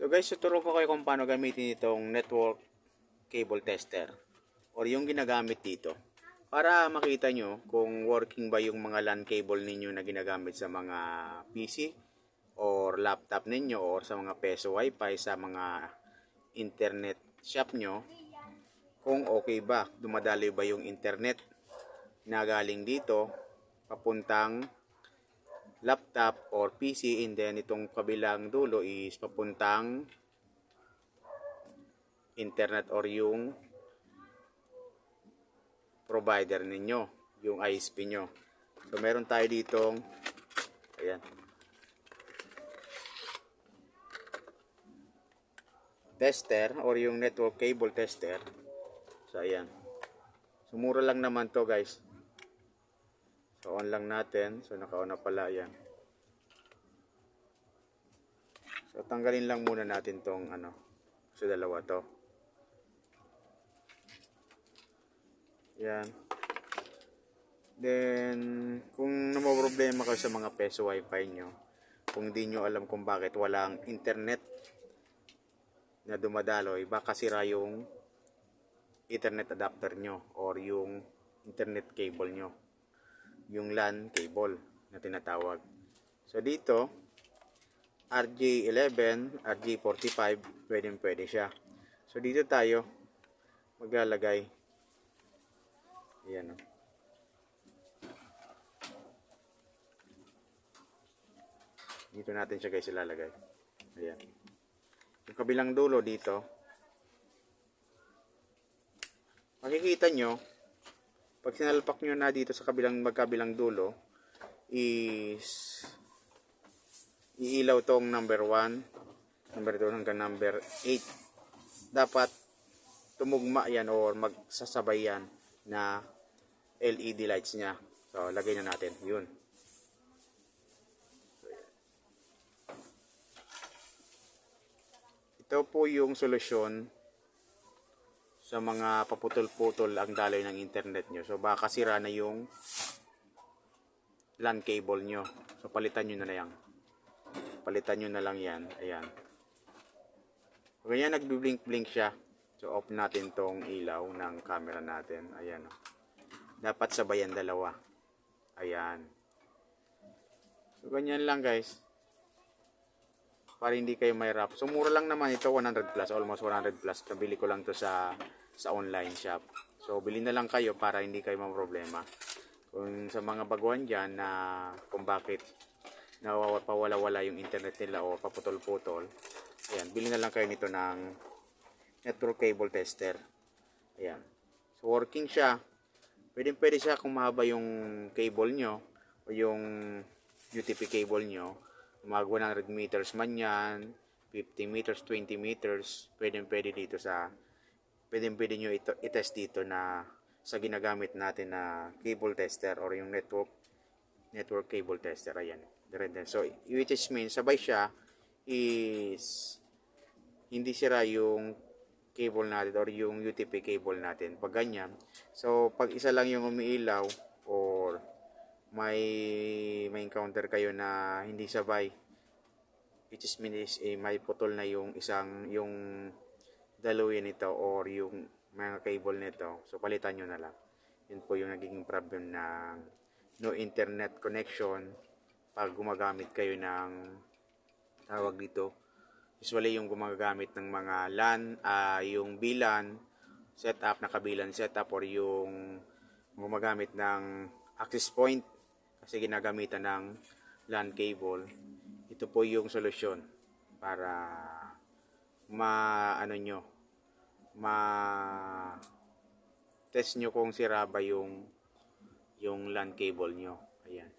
So guys, tuturo ko kayo kung paano gamitin itong network cable tester or yung ginagamit dito. Para makita nyo kung working ba yung mga LAN cable ninyo na ginagamit sa mga PC or laptop ninyo or sa mga peso wifi sa mga internet shop nyo. Kung okay ba, dumadali ba yung internet na galing dito papuntang laptop or PC and then itong kabilang dulo is papuntang internet or yung provider ninyo, yung ISP nyo. So meron tayo ditong ayan. Tester or yung network cable tester. So ayan. Sumura lang naman to guys. So on lang natin. So naka-on na pala yan. So tanggalin lang muna natin tong ano. So dalawa to. Yan. Then kung problema kayo sa mga peso wifi nyo, kung di nyo alam kung bakit walang internet na dumadaloy, baka sira yung internet adapter nyo or yung internet cable nyo yung LAN cable na tinatawag. So dito, RJ11, RJ45, pwede pwede siya. So dito tayo maglalagay. Ayan o. Dito natin siya guys ilalagay. Ayan. Yung kabilang dulo dito, makikita nyo, pag sinalpak nyo na dito sa kabilang magkabilang dulo is iilaw tong number 1 number 2 hanggang number 8 dapat tumugma yan or magsasabay yan na LED lights nya so lagay na natin. Yun. Ito po yung solusyon sa mga paputol-putol ang daloy ng internet nyo. So baka sira na yung LAN cable nyo. So palitan nyo na lang. Palitan nyo na lang yan. Ayan. So, ganyan nagblink-blink siya. So off natin tong ilaw ng camera natin. Ayan. oh. Dapat sabayan dalawa. Ayan. So ganyan lang guys. Para hindi kayo mahirap. So mura lang naman ito 100 plus. Almost 100 plus. Nabili ko lang to sa sa online shop. So, bilhin na lang kayo para hindi kayo problema. Kung sa mga baguhan dyan na kung bakit nawawala-wala yung internet nila o paputol-putol, ayan, bilhin na lang kayo nito ng network cable tester. Ayan. So, working siya. Pwede pwede siya kung mahaba yung cable nyo o yung UTP cable nyo. Mga 100 meters man yan, 50 meters, 20 meters, pwede pwede dito sa pwede pwede nyo ito, itest dito na sa ginagamit natin na cable tester or yung network network cable tester. Ayan so which is mean sabay siya is hindi sira yung cable natin or yung UTP cable natin. Pag ganyan so pag isa lang yung umiilaw may may encounter kayo na hindi sabay which is mean is eh, may putol na yung isang yung dalawin nito or yung mga cable nito. So, palitan nyo na lang. Yun po yung naging problem ng no internet connection pag gumagamit kayo ng tawag dito. Usually yung gumagamit ng mga LAN, ah yung VLAN setup, nakabilan setup or yung gumagamit ng access point kasi ginagamitan ng LAN cable. Ito po yung solusyon para ma ano nyo ma test nyo kung sira ba yung yung LAN cable nyo ayan